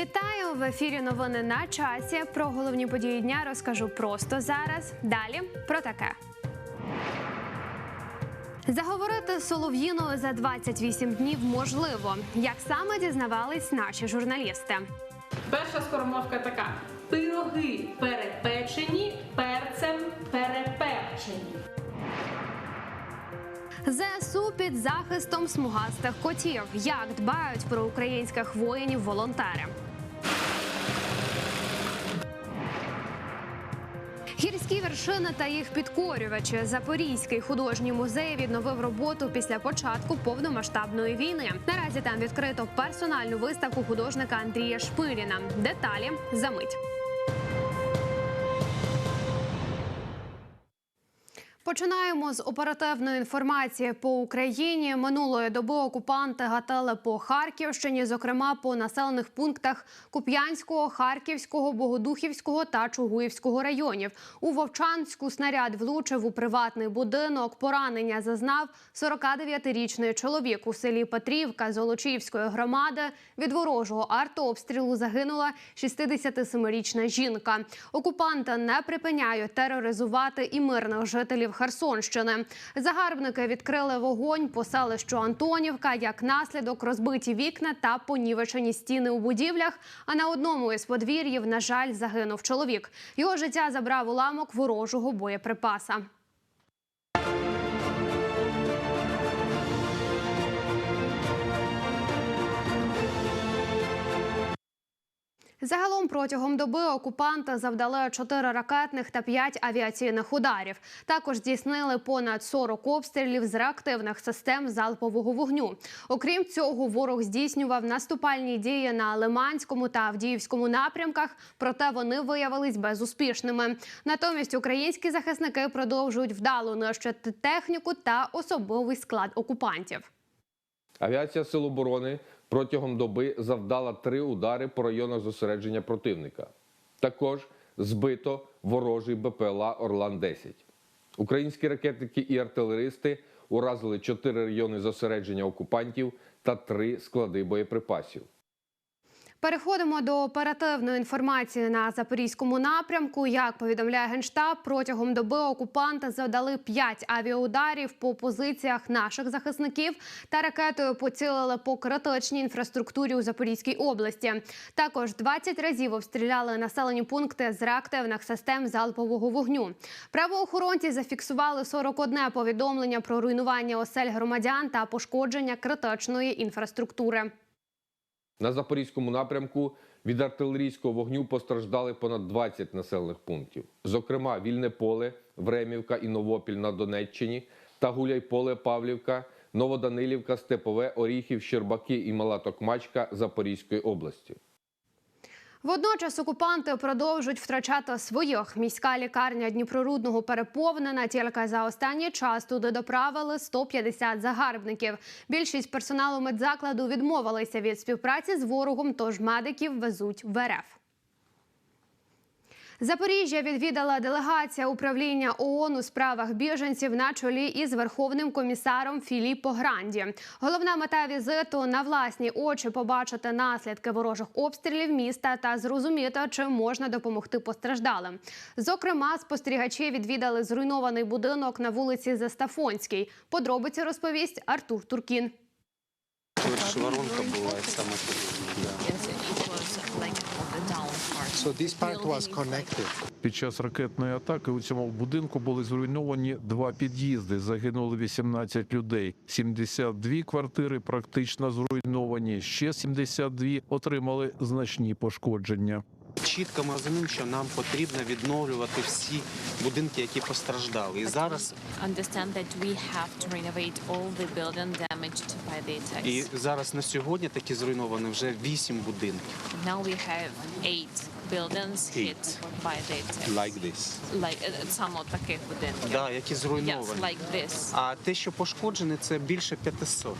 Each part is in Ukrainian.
Вітаю в ефірі. Новини на часі. Про головні події дня розкажу просто зараз. Далі про таке. Заговорити з Солов'їною за 28 днів можливо. Як саме дізнавались наші журналісти? Перша скоромовка така: пироги перепечені, перцем переперчені. ЗСУ під захистом смугастих котів. Як дбають про українських воїнів волонтери? Гірські вершини та їх підкорювачі. Запорізький художній музей відновив роботу після початку повномасштабної війни. Наразі там відкрито персональну виставку художника Андрія Шпиліна. Деталі за мить. Починаємо з оперативної інформації по Україні. Минулої доби окупанти гатили по Харківщині, зокрема по населених пунктах Куп'янського, Харківського, Богодухівського та Чугуївського районів. У Вовчанську снаряд влучив у приватний будинок. Поранення зазнав 49-річний чоловік у селі Петрівка Золочівської громади. Від ворожого артобстрілу загинула 67-річна жінка. Окупанти не припиняють тероризувати і мирних жителів Херсонщини. Загарбники відкрили вогонь по селищу Антонівка. Як наслідок розбиті вікна та понівечені стіни у будівлях. А на одному із подвір'їв, на жаль, загинув чоловік. Його життя забрав уламок ворожого боєприпаса. Загалом протягом доби окупанти завдали 4 ракетних та 5 авіаційних ударів. Також здійснили понад 40 обстрілів з реактивних систем залпового вогню. Окрім цього, ворог здійснював наступальні дії на Лиманському та Авдіївському напрямках, проте вони виявились безуспішними. Натомість українські захисники продовжують вдало нищити техніку та особовий склад окупантів. Авіація Сил оборони протягом доби завдала три удари по районах зосередження противника. Також збито ворожий БПЛА Орлан-10. Українські ракетники і артилеристи уразили чотири райони зосередження окупантів та три склади боєприпасів. Переходимо до оперативної інформації на запорізькому напрямку. Як повідомляє генштаб, протягом доби окупанти завдали 5 авіаударів по позиціях наших захисників та ракетою поцілили по критичній інфраструктурі у Запорізькій області. Також 20 разів обстріляли населені пункти з реактивних систем залпового вогню. Правоохоронці зафіксували 41 повідомлення про руйнування осель громадян та пошкодження критичної інфраструктури. На запорізькому напрямку від артилерійського вогню постраждали понад 20 населених пунктів. Зокрема, Вільне поле, Времівка і Новопіль на Донеччині та Гуляйполе, Павлівка, Новоданилівка, Степове, Оріхів, Щербаки і Мала Токмачка Запорізької області. Водночас окупанти продовжують втрачати своїх. Міська лікарня Дніпрорудного переповнена. Тільки за останній час туди доправили 150 загарбників. Більшість персоналу медзакладу відмовилися від співпраці з ворогом, тож медиків везуть в РФ. Запоріжжя відвідала делегація управління ООН у справах біженців на чолі із верховним комісаром Філіппо Гранді. Головна мета візиту на власні очі побачити наслідки ворожих обстрілів міста та зрозуміти, чи можна допомогти постраждалим. Зокрема, спостерігачі відвідали зруйнований будинок на вулиці Застафонській. Подробиці розповість Артур Туркін. Перша воронка була саме тут. Да. Yes, it was like on the down part. So this part was connected. Під час ракетної атаки у цьому будинку були зруйновані два під'їзди. Загинули 18 людей. 72 квартири практично зруйновані. Ще 72 отримали значні пошкодження. Чітко ми розуміємо, що нам потрібно відновлювати всі будинки, які постраждали. І зараз і зараз на сьогодні такі зруйновані вже вісім будинків. Now we have eight buildings hit by the attacks. Like this. Like some от таких будинків. Да, які Yes, like this. А те, що пошкоджені, це більше 500.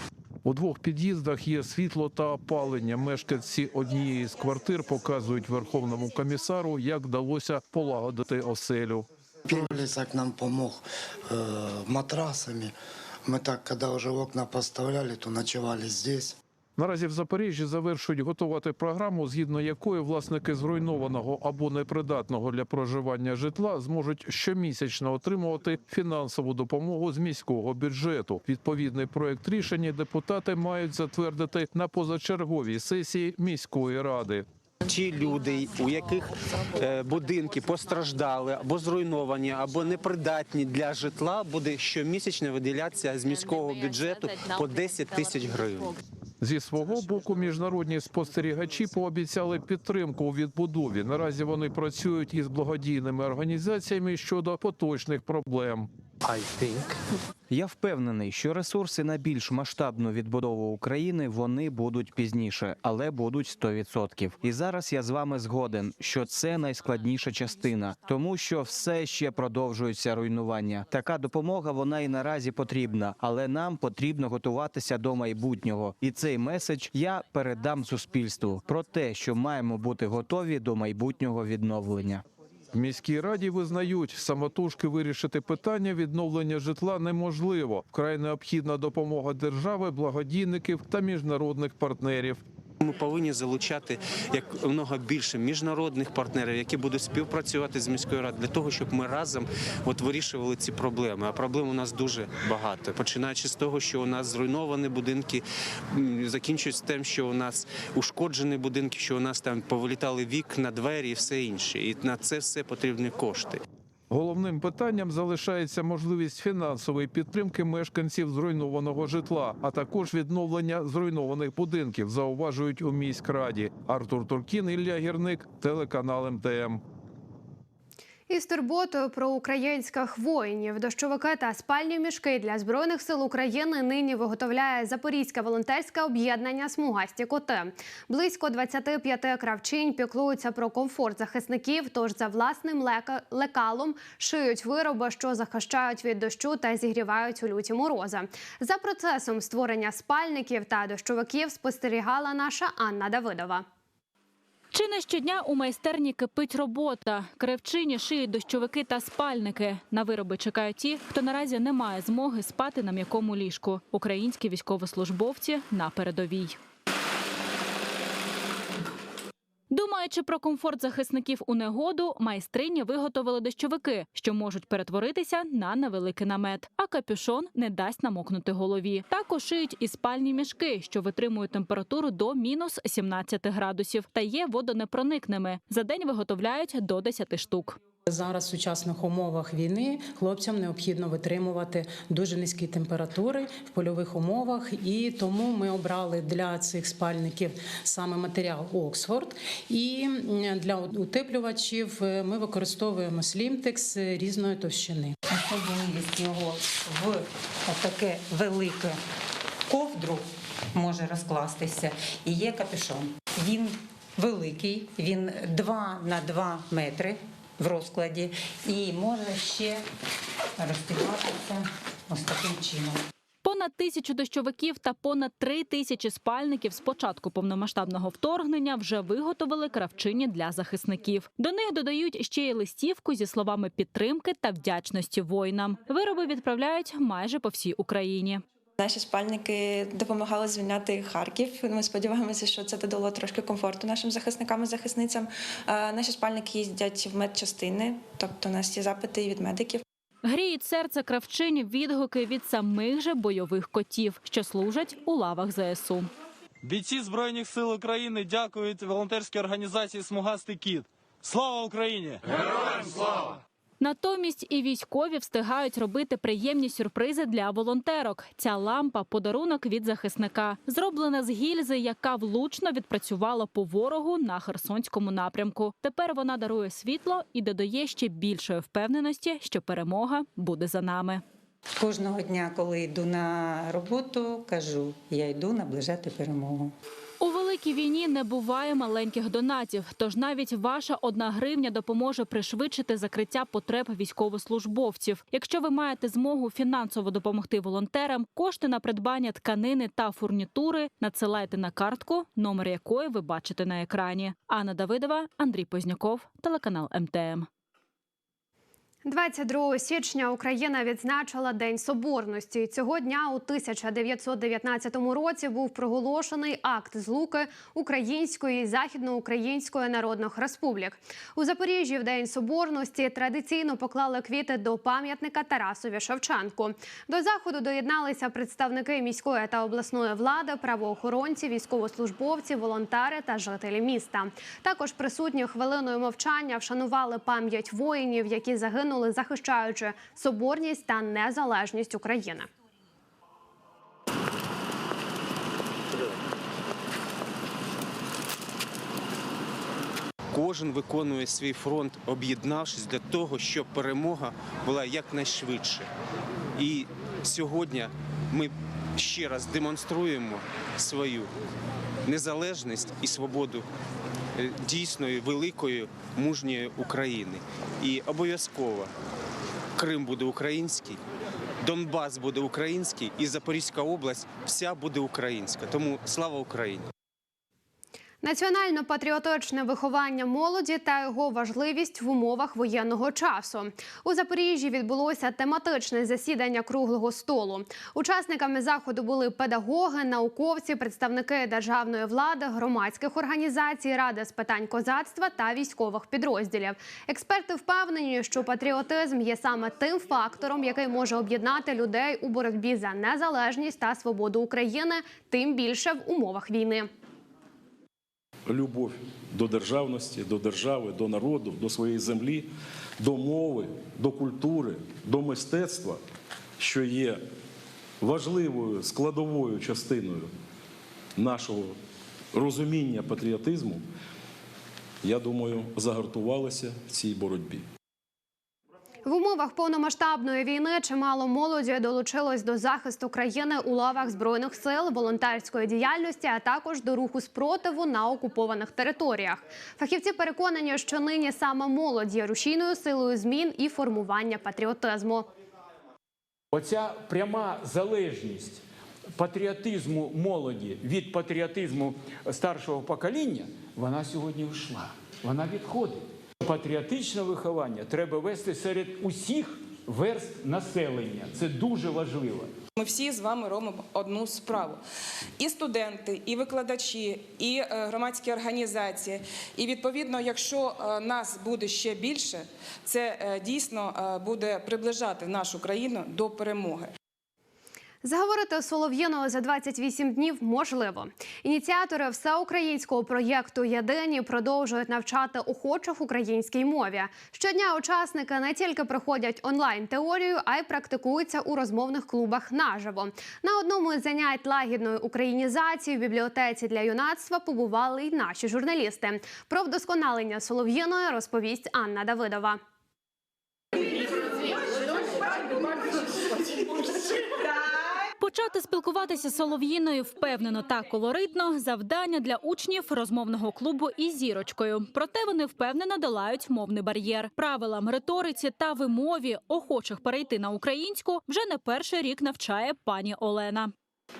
У двох під'їздах є світло та опалення. Мешканці однієї з квартир показують верховному комісару, як вдалося полагодити оселю. Лесак нам помог э, матрасами. Ми так, коли вже окна поставляли, то ночували здесь. Наразі в Запоріжжі завершують готувати програму, згідно якої власники зруйнованого або непридатного для проживання житла зможуть щомісячно отримувати фінансову допомогу з міського бюджету. Відповідний проект рішення депутати мають затвердити на позачерговій сесії міської ради. Ті люди, у яких е, будинки постраждали або зруйновані, або непридатні для житла, буде щомісячно виділятися з міського бюджету по 10 тисяч гривень. Зі свого боку, міжнародні спостерігачі пообіцяли підтримку у відбудові. Наразі вони працюють із благодійними організаціями щодо поточних проблем. Я впевнений, що ресурси на більш масштабну відбудову України вони будуть пізніше, але будуть 100%. І зараз я з вами згоден, що це найскладніша частина, тому що все ще продовжується руйнування. Така допомога вона і наразі потрібна, але нам потрібно готуватися до майбутнього. І цей меседж я передам суспільству про те, що маємо бути готові до майбутнього відновлення. В міській раді визнають, самотужки вирішити питання відновлення житла неможливо. Вкрай необхідна допомога держави, благодійників та міжнародних партнерів. Ми повинні залучати як много більше міжнародних партнерів, які будуть співпрацювати з міською радою для того, щоб ми разом от вирішували ці проблеми. А проблем у нас дуже багато. Починаючи з того, що у нас зруйновані будинки, закінчуючи тим, що у нас ушкоджені будинки, що у нас там повилітали вікна, двері і все інше. І на це все потрібні кошти. Головним питанням залишається можливість фінансової підтримки мешканців зруйнованого житла, а також відновлення зруйнованих будинків. Зауважують у міськраді. Артур Туркін, Ілля Гірник, телеканал МТМ. Із турботою про українських воїнів дощовики та спальні мішки для збройних сил України нині виготовляє Запорізьке волонтерське об'єднання Смугасті коти. Близько 25 кравчинь піклуються про комфорт захисників. Тож за власним лека- лекалом шиють вироби, що захищають від дощу та зігрівають у люті морози. За процесом створення спальників та дощовиків спостерігала наша Анна Давидова. Чи не щодня у майстерні кипить робота. Кривчині шиють дощовики та спальники. На вироби чекають ті, хто наразі не має змоги спати на м'якому ліжку. Українські військовослужбовці на передовій. Думаючи про комфорт захисників у негоду, майстрині виготовили дощовики, що можуть перетворитися на невеликий намет. А капюшон не дасть намокнути голові. Також шиють і спальні мішки, що витримують температуру до мінус 17 градусів та є водонепроникними. За день виготовляють до 10 штук. Зараз в сучасних умовах війни хлопцям необхідно витримувати дуже низькі температури в польових умовах, і тому ми обрали для цих спальників саме матеріал Оксфорд. І для утеплювачів е, ми використовуємо слімтекс різної товщини. Особливість його в таке велике ковдру може розкластися. І є капюшон. Він великий, він 2 на 2 метри в розкладі і може ще розтягатися ось таким чином. Понад тисячу дощовиків та понад три тисячі спальників з початку повномасштабного вторгнення вже виготовили кравчині для захисників. До них додають ще й листівку зі словами підтримки та вдячності воїнам. Вироби відправляють майже по всій Україні. Наші спальники допомагали звільняти Харків. Ми сподіваємося, що це додало трошки комфорту нашим захисникам і захисницям. Е, Наші спальники їздять в медчастини, тобто у нас є запити від медиків. Гріють серце кравчині відгуки від самих же бойових котів, що служать у лавах ЗСУ. Бійці Збройних сил України дякують волонтерській організації Смугастий кіт. Слава Україні! Натомість і військові встигають робити приємні сюрпризи для волонтерок. Ця лампа подарунок від захисника, зроблена з гільзи, яка влучно відпрацювала по ворогу на Херсонському напрямку. Тепер вона дарує світло і додає ще більшої впевненості, що перемога буде за нами. Кожного дня, коли йду на роботу, кажу, я йду наближати перемогу. У великій війні не буває маленьких донатів, тож навіть ваша одна гривня допоможе пришвидшити закриття потреб військовослужбовців. Якщо ви маєте змогу фінансово допомогти волонтерам, кошти на придбання тканини та фурнітури надсилайте на картку, номер якої ви бачите на екрані. Анна Давидова, Андрій Позняков, телеканал МТМ. 22 січня Україна відзначила День Соборності. Цього дня у 1919 році був проголошений акт злуки Української і Західноукраїнської народних республік. У Запоріжжі в День Соборності традиційно поклали квіти до пам'ятника Тарасові Шевченку. До заходу доєдналися представники міської та обласної влади, правоохоронці, військовослужбовці, волонтери та жителі міста. Також присутні хвилиною мовчання вшанували пам'ять воїнів, які загинули, захищаючи соборність та незалежність України. Кожен виконує свій фронт, об'єднавшись для того, щоб перемога була якнайшвидше. І сьогодні ми ще раз демонструємо свою незалежність і свободу дійсної великої мужньої України. І обов'язково Крим буде український, Донбас буде український, і Запорізька область вся буде українська. Тому слава Україні! Національно-патріотичне виховання молоді та його важливість в умовах воєнного часу. У Запоріжжі відбулося тематичне засідання круглого столу. Учасниками заходу були педагоги, науковці, представники державної влади, громадських організацій, ради з питань козацтва та військових підрозділів. Експерти впевнені, що патріотизм є саме тим фактором, який може об'єднати людей у боротьбі за незалежність та свободу України, тим більше в умовах війни. Любов до державності, до держави, до народу, до своєї землі, до мови, до культури, до мистецтва, що є важливою складовою частиною нашого розуміння патріотизму, я думаю, загартувалися в цій боротьбі. В умовах повномасштабної війни чимало молоді долучилось до захисту країни у лавах збройних сил, волонтерської діяльності, а також до руху спротиву на окупованих територіях. Фахівці переконані, що нині саме молодь є рушійною силою змін і формування патріотизму. Оця пряма залежність патріотизму молоді від патріотизму старшого покоління, вона сьогодні йшла. Вона відходить. Патріотичне виховання треба вести серед усіх верст населення. Це дуже важливо. Ми всі з вами робимо одну справу. І студенти, і викладачі, і е, громадські організації. І відповідно, якщо е, нас буде ще більше, це е, дійсно буде приближати нашу країну до перемоги. Заговорити Солов'їною за 28 днів можливо. Ініціатори всеукраїнського проєкту Єдині продовжують навчати охочих українській мові. Щодня учасники не тільки проходять онлайн теорію, а й практикуються у розмовних клубах наживо. На одному із занять лагідної українізації в бібліотеці для юнацтва побували й наші журналісти. Про вдосконалення Солов'їної розповість Анна Давидова. Почати спілкуватися з солов'їною впевнено та колоритно завдання для учнів розмовного клубу із зірочкою. Проте вони впевнено долають мовний бар'єр. Правилам риториці та вимові охочих перейти на українську вже не перший рік навчає пані Олена.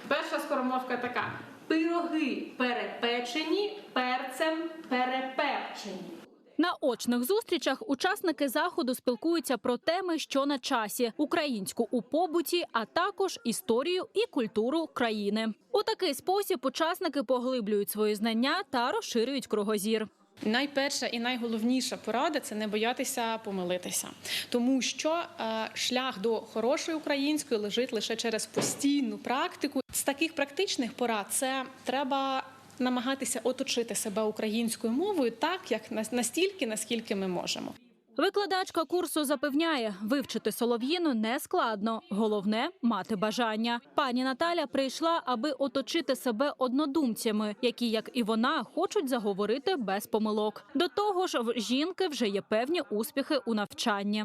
Перша скоромовка така: пироги перепечені, перцем переперчені. На очних зустрічах учасники заходу спілкуються про теми, що на часі: українську у побуті, а також історію і культуру країни. У такий спосіб учасники поглиблюють свої знання та розширюють кругозір. Найперша і найголовніша порада це не боятися помилитися, тому що е, шлях до хорошої української лежить лише через постійну практику. З таких практичних порад це треба намагатися оточити себе українською мовою так, як настільки, наскільки ми можемо. Викладачка курсу запевняє, вивчити солов'їну не складно. Головне мати бажання. Пані Наталя прийшла, аби оточити себе однодумцями, які, як і вона, хочуть заговорити без помилок. До того ж, в жінки вже є певні успіхи у навчанні.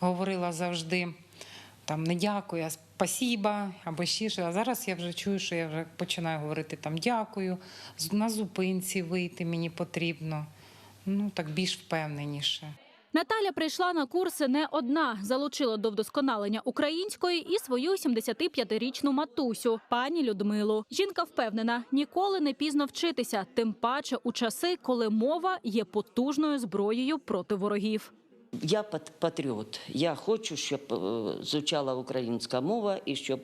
говорила завжди там не дякую, а спасіба або ще що. А зараз я вже чую, що я вже починаю говорити там дякую, на зупинці вийти мені потрібно. Ну так більш впевненіше. Наталя прийшла на курси не одна, залучила до вдосконалення української і свою 75-річну матусю, пані Людмилу. Жінка впевнена, ніколи не пізно вчитися, тим паче у часи, коли мова є потужною зброєю проти ворогів. Я пат- патріот. Я хочу, щоб е, звучала українська мова і щоб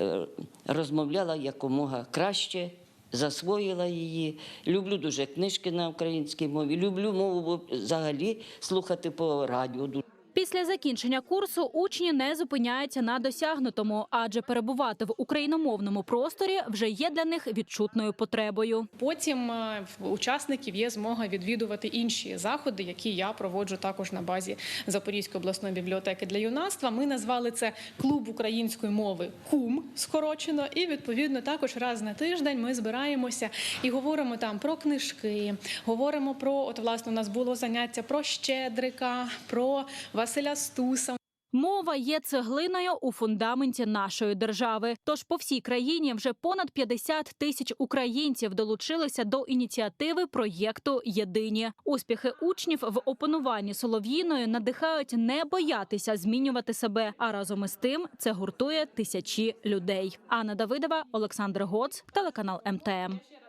е, розмовляла якомога краще, засвоїла її. Люблю дуже книжки на українській мові. Люблю мову взагалі слухати по радіо. Після закінчення курсу учні не зупиняються на досягнутому, адже перебувати в україномовному просторі вже є для них відчутною потребою. Потім е, в учасників є змога відвідувати інші заходи, які я проводжу також на базі Запорізької обласної бібліотеки для юнацтва. Ми назвали це клуб української мови КУМ скорочено. І відповідно також раз на тиждень ми збираємося і говоримо там про книжки, говоримо про от власне у нас було заняття про Щедрика, про Василя Стуса. Мова є цеглиною у фундаменті нашої держави. Тож по всій країні вже понад 50 тисяч українців долучилися до ініціативи проєкту Єдині. Успіхи учнів в опануванні солов'їною надихають не боятися змінювати себе. А разом із тим це гуртує тисячі людей. Анна Давидова, Олександр Гоц, телеканал МТМ.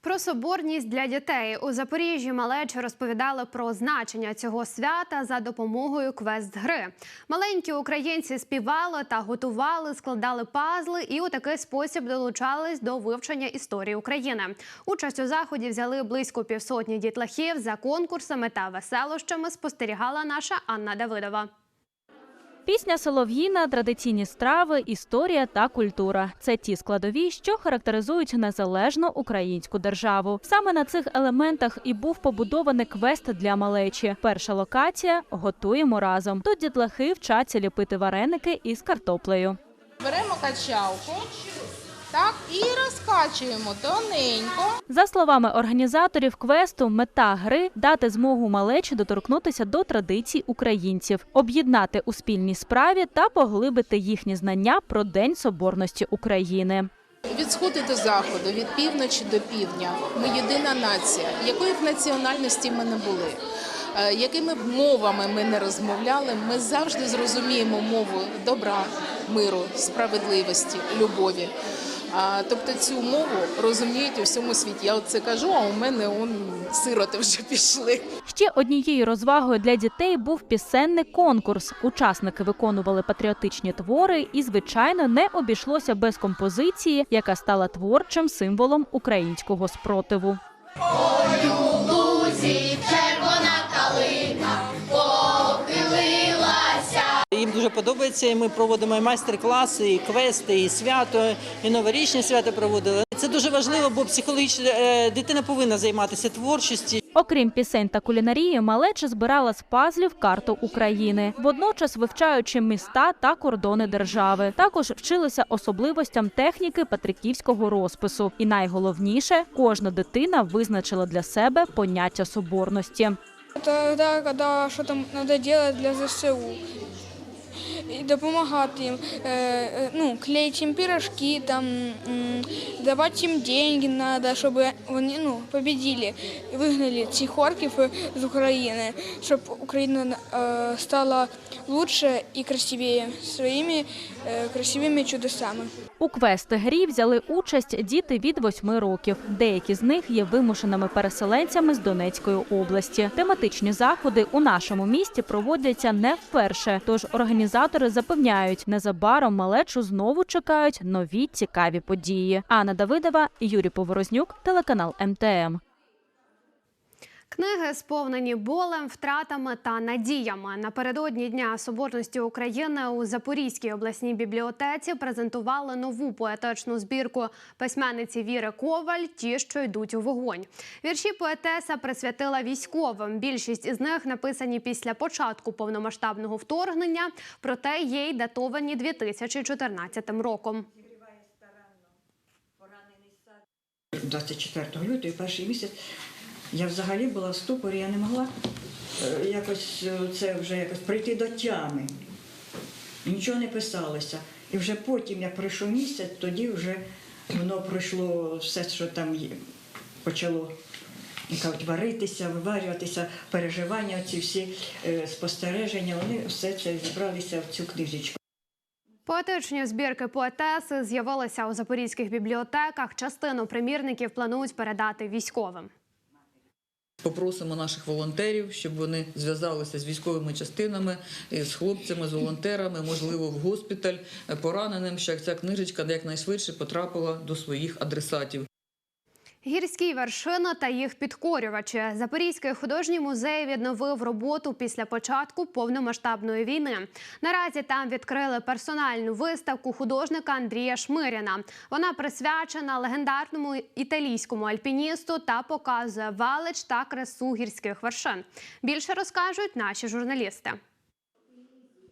Про соборність для дітей у Запоріжжі малечі розповідали про значення цього свята за допомогою квест-гри. Маленькі українці співали та готували, складали пазли і у такий спосіб долучались до вивчення історії України. Участь у заході взяли близько півсотні дітлахів. За конкурсами та веселощами спостерігала наша Анна Давидова. Пісня Солов'їна, традиційні страви, історія та культура це ті складові, що характеризують незалежну українську державу. Саме на цих елементах і був побудований квест для малечі. Перша локація готуємо разом. Тут дітлахи вчаться ліпити вареники із картоплею. Беремо качалку, так, і розкачуємо тоненько. За словами організаторів квесту, мета гри дати змогу малечі доторкнутися до традицій українців, об'єднати у спільній справі та поглибити їхні знання про День Соборності України. Від сходу до заходу, від півночі до півдня. Ми єдина нація. Якої б національності ми не були, е, якими б мовами ми не розмовляли, ми завжди зрозуміємо мову добра, миру, справедливості, любові. А, тобто цю мову розуміють у всьому світі. Я оце кажу, а у мене он сироти вже пішли. Ще однією розвагою для дітей був пісенний конкурс. Учасники виконували патріотичні твори, і, звичайно, не обійшлося без композиції, яка стала творчим символом українського спротиву. лузі дуже подобається, і ми проводимо і майстер-класи, і квести, і свято, і новорічні свята проводили. Це дуже важливо, бо психологічно е, дитина повинна займатися творчістю. Окрім пісень та кулінарії, малеча збирала з пазлів карту України, водночас вивчаючи міста та кордони держави. Також вчилися особливостям техніки патриківського розпису. І найголовніше, кожна дитина визначила для себе поняття соборності. Тогда, когда что-то надо делать для ЗСУ. Yeah. І допомагати їм, е, е, ну, клеїти їм пирожки, там, давати їм деньги надо, щоб вони ну, победили і вигнали цих орків з України, щоб Україна е, стала лучше і красивіше своїми красивими чудесами. У квест-грі взяли участь діти від восьми років. Деякі з них є вимушеними переселенцями з Донецької області. Тематичні заходи у нашому місті проводяться не вперше. Тож організатори запевняють, незабаром малечу знову чекають нові цікаві події. Анна Давидова, Юрій Поворознюк, телеканал МТМ. Книги сповнені болем, втратами та надіями. Напередодні Дня Соборності України у Запорізькій обласній бібліотеці презентували нову поетичну збірку письменниці Віри Коваль Ті, що йдуть у вогонь. Вірші поетеса присвятила військовим. Більшість із них написані після початку повномасштабного вторгнення, проте є й датовані 2014 роком. 24 лютого, перший місяць, я взагалі була в ступорі, я не могла е, якось е, це вже якось прийти до тями. Нічого не писалося. І вже потім, як пройшов місяць, тоді вже воно пройшло все, що там є, почало кажуть, варитися, виварюватися, переживання, ці всі е, спостереження, вони все це зібралися в цю книжечку. Поетичні збірки поетеси з'явилися у запорізьких бібліотеках. Частину примірників планують передати військовим. Попросимо наших волонтерів, щоб вони зв'язалися з військовими частинами, з хлопцями, з волонтерами, можливо, в госпіталь е, пораненим, щоб ця книжечка якнайшвидше потрапила до своїх адресатів. Гірські вершини та їх підкорювачі. Запорізький художній музей відновив роботу після початку повномасштабної війни. Наразі там відкрили персональну виставку художника Андрія Шмиряна. Вона присвячена легендарному італійському альпіністу та показує велич та красу гірських вершин. Більше розкажуть наші журналісти.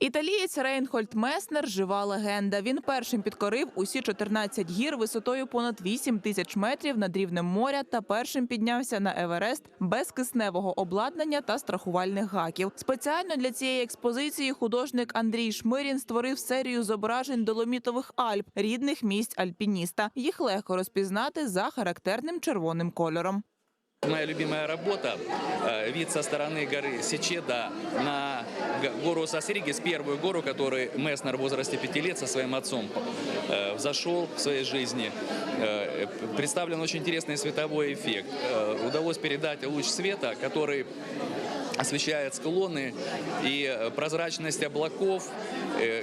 Італієць Рейнхольд Меснер – жива легенда. Він першим підкорив усі 14 гір висотою понад 8 тисяч метрів над рівнем моря та першим піднявся на Еверест без кисневого обладнання та страхувальних гаків. Спеціально для цієї експозиції художник Андрій Шмирін створив серію зображень доломітових Альп, рідних місць альпініста. Їх легко розпізнати за характерним червоним кольором. Моя любимая работа э, – вид со стороны горы Сечеда на гору Сосригис, первую гору, которую Месснер в возрасте пяти лет со своим отцом э, взошел в своей жизни. Э, Представлен очень интересный световой эффект. Удалось передать луч света, который освещает склоны и прозрачность облаков,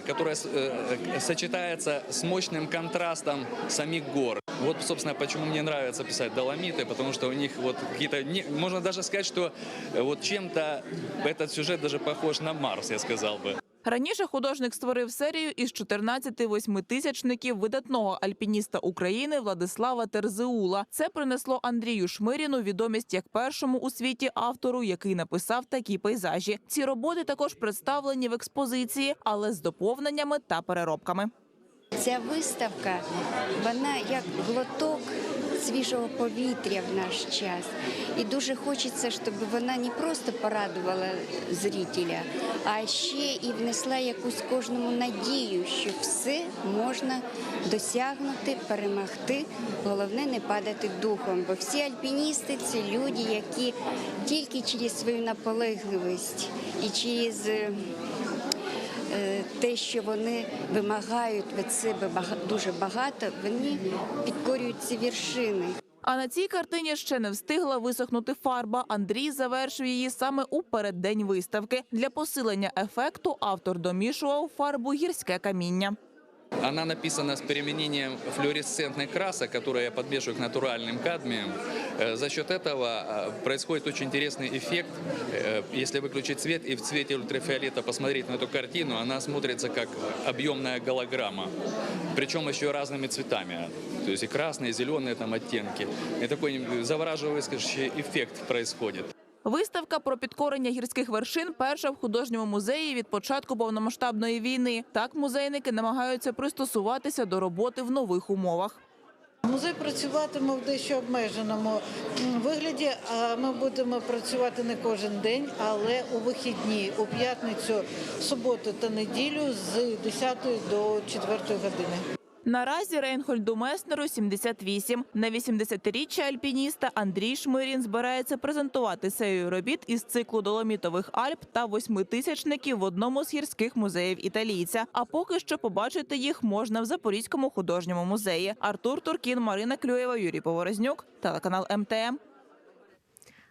которая с- э, сочетается с мощным контрастом самих гор. Вот, собственно, почему мне нравится писать доломиты, потому что у них вот какие-то... не- Можно даже сказать, что э, вот чем-то этот сюжет даже похож на Марс, я сказал бы. Раніше художник створив серію із 14 восьмитисячників видатного альпініста України Владислава Терзеула. Це принесло Андрію Шмиріну відомість як першому у світі автору, який написав такі пейзажі. Ці роботи також представлені в експозиції, але з доповненнями та переробками. Ця виставка, вона як глоток свіжого повітря в наш час. І дуже хочеться, щоб вона не просто порадувала зрителя, а ще і внесла якусь кожному надію, що все можна досягнути, перемогти. Головне не падати духом, бо всі альпіністи це люди, які тільки через свою наполегливість і через е, те, що вони вимагають від себе дуже багато, вони підкорюють ці вершини. А на цій картині ще не встигла висохнути фарба. Андрій завершив її саме у переддень виставки. Для посилення ефекту автор домішував фарбу гірське каміння. Она написана с применением флуоресцентных красок, которые я подмешиваю к натуральным кадмиям. Э, За счет этого э, происходит очень интересный эффект. Э, Если выключить свет и в цвете ультрафиолета посмотреть на эту картину, она смотрится как объемная голограмма. Причем еще разными цветами. То есть и красные, и зеленые там оттенки. И такой завораживающий эффект происходит. Виставка про підкорення гірських вершин перша в художньому музеї від початку повномасштабної війни. Так музейники намагаються пристосуватися до роботи в нових умовах. Музей працюватиме в дещо обмеженому вигляді. Ми будемо працювати не кожен день, але у вихідні, у п'ятницю, суботу та неділю з 10 до 4 години. Наразі Рейнхольду Меснеру 78. На 80-річчя альпініста Андрій Шмирін збирається презентувати серію робіт із циклу доломітових Альп та восьмитисячників в одному з гірських музеїв італійця. А поки що побачити їх можна в Запорізькому художньому музеї. Артур Туркін, Марина Клюєва, Юрій Поворознюк, телеканал МТМ.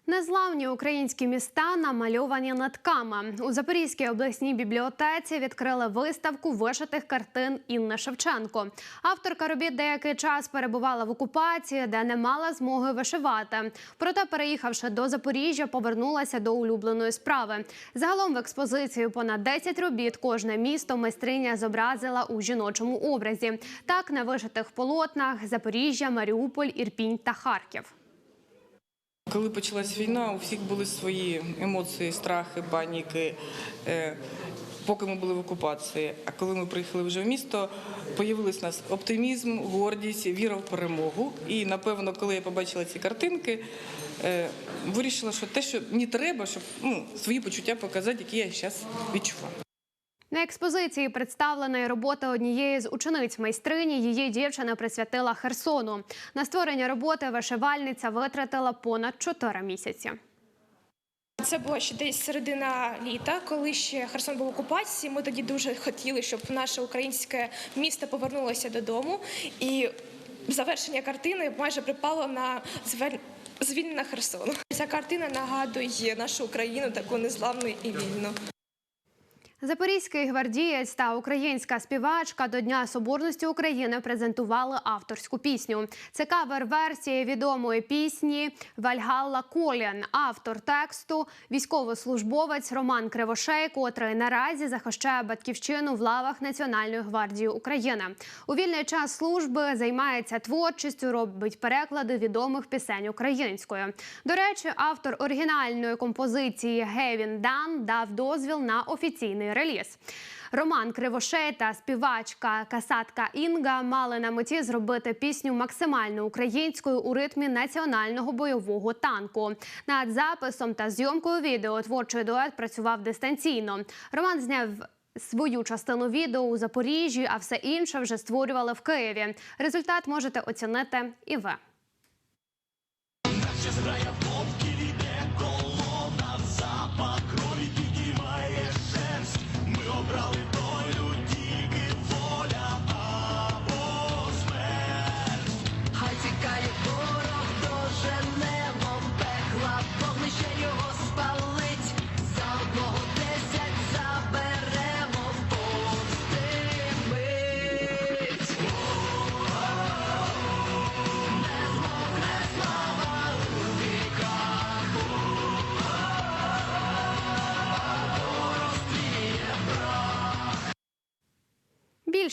Незламні українські міста намальовані нитками. У Запорізькій обласній бібліотеці відкрили виставку вишитих картин Інни Шевченко. Авторка робіт деякий час перебувала в окупації, де не мала змоги вишивати. Проте, переїхавши до Запоріжжя, повернулася до улюбленої справи. Загалом в експозицію понад 10 робіт кожне місто майстриня зобразила у жіночому образі. Так на вишитих полотнах Запоріжжя, Маріуполь, Ірпінь та Харків. Коли почалась війна, у всіх були свої емоції, страхи, паніки. е, Поки ми були в окупації. А коли ми приїхали вже в місто, появились у нас оптимізм, гордість, віра в перемогу. І напевно, коли я побачила ці картинки, е, вирішила, що те, що мені треба, щоб ну, свої почуття показати, які я зараз відчуваю. На експозиції представлена робота однієї з учениць майстрині. Її дівчина присвятила Херсону. На створення роботи вишивальниця витратила понад 4 місяці. Це було ще десь середина літа, коли ще Херсон був в окупації. Ми тоді дуже хотіли, щоб наше українське місто повернулося додому. І завершення картини майже припало на звільнення Херсону. Ця картина нагадує нашу Україну таку незламну і вільну. Запорізький гвардієць та українська співачка до Дня Соборності України презентували авторську пісню. Це кавер-версія відомої пісні Вальгалла Колін. Автор тексту військовослужбовець Роман Кривошей, котрий наразі захищає батьківщину в лавах Національної гвардії України. У вільний час служби займається творчістю, робить переклади відомих пісень українською. До речі, автор оригінальної композиції Гевін Дан дав дозвіл на офіційний реліз. Роман Кривошей та співачка Касатка Інга мали на меті зробити пісню максимально українською у ритмі національного бойового танку. Над записом та зйомкою відео творчий дует працював дистанційно. Роман зняв свою частину відео у Запоріжжі, а все інше вже створювали в Києві. Результат можете оцінити і ви.